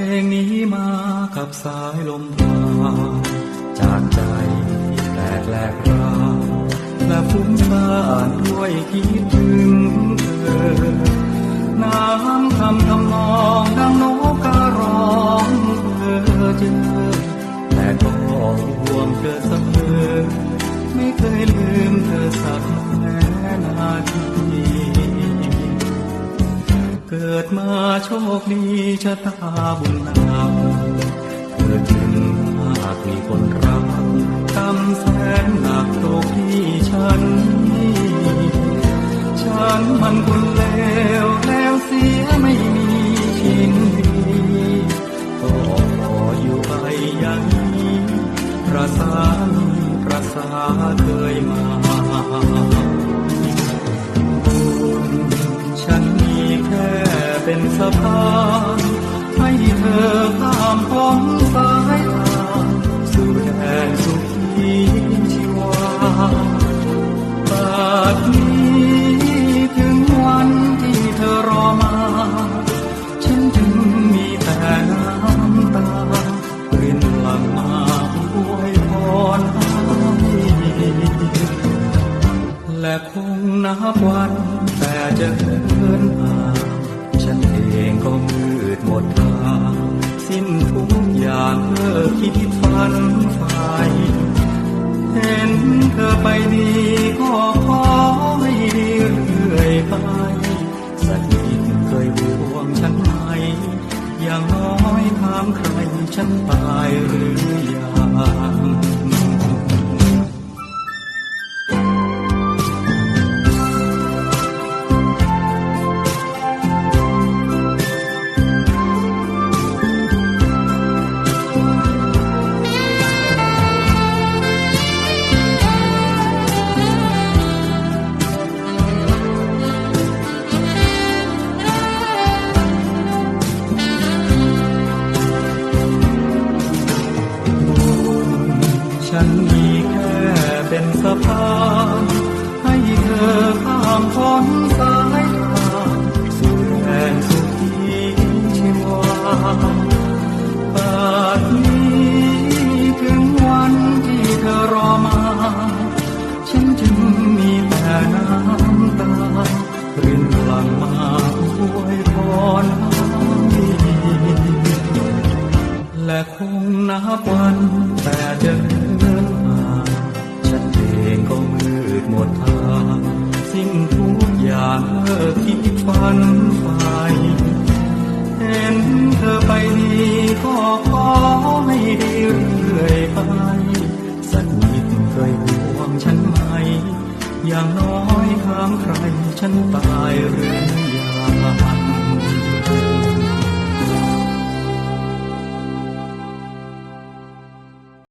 ลงนี้มากับสายลมพาจากใจที่แตกแหลกราวและฟุ้งซ่านด้วยคิดถึงเธอ น้ำคำทำนองดังนกการ้องเธอเจอแต่ก็ห่วงเธอเสมอไม่เคยลืมเธอสัก ดมาโชคดีชะตาบุญนำเกิดถึงหากมีคนรักกำแสนหนักตกที่ฉัน ฉันมันคนเลวแล้วเสียไม่มีชิ้นดีก็ขออยู่ไปอย่างนี้ประสานประสาเคยมา เป็นสะพานให้เธอข้ามพ้นสายทาสู่แดนสุขีชีวาบาดนี้ถึงวันที่เธอรอมา ฉันจึงมีแต่น้ำตารินหลังมาอวยพรให้และคงนับวันแต่จะเดินห่าน องก็มืดหมดทางสิ้นทุกอย่างเมื่อคิดฝันใฝ่เห็นเธอไปดีก็ขอให้ดีเรื่อยไปสักนิดเคยห่วงฉันไหมอย่างน้อยถามใครฉันตายหรือ ฉันมีแค่เป็นสะพานให้เธอข้ามพ้นสายทางสู่แดนสุขีชีวาบาดนี้ถึงวันที่เธอรอมา ฉันจึงมีแต่น้ำตารินหลั่งมาอวยพรให้และคงนับวันแต่จะ ฝันไปเห็นเธอไปดีก็ขอให้ดีเรื่อยไปสักนิดเคยห่วงฉันไหม อย่างน้อยถามใครฉันตายหรือยัง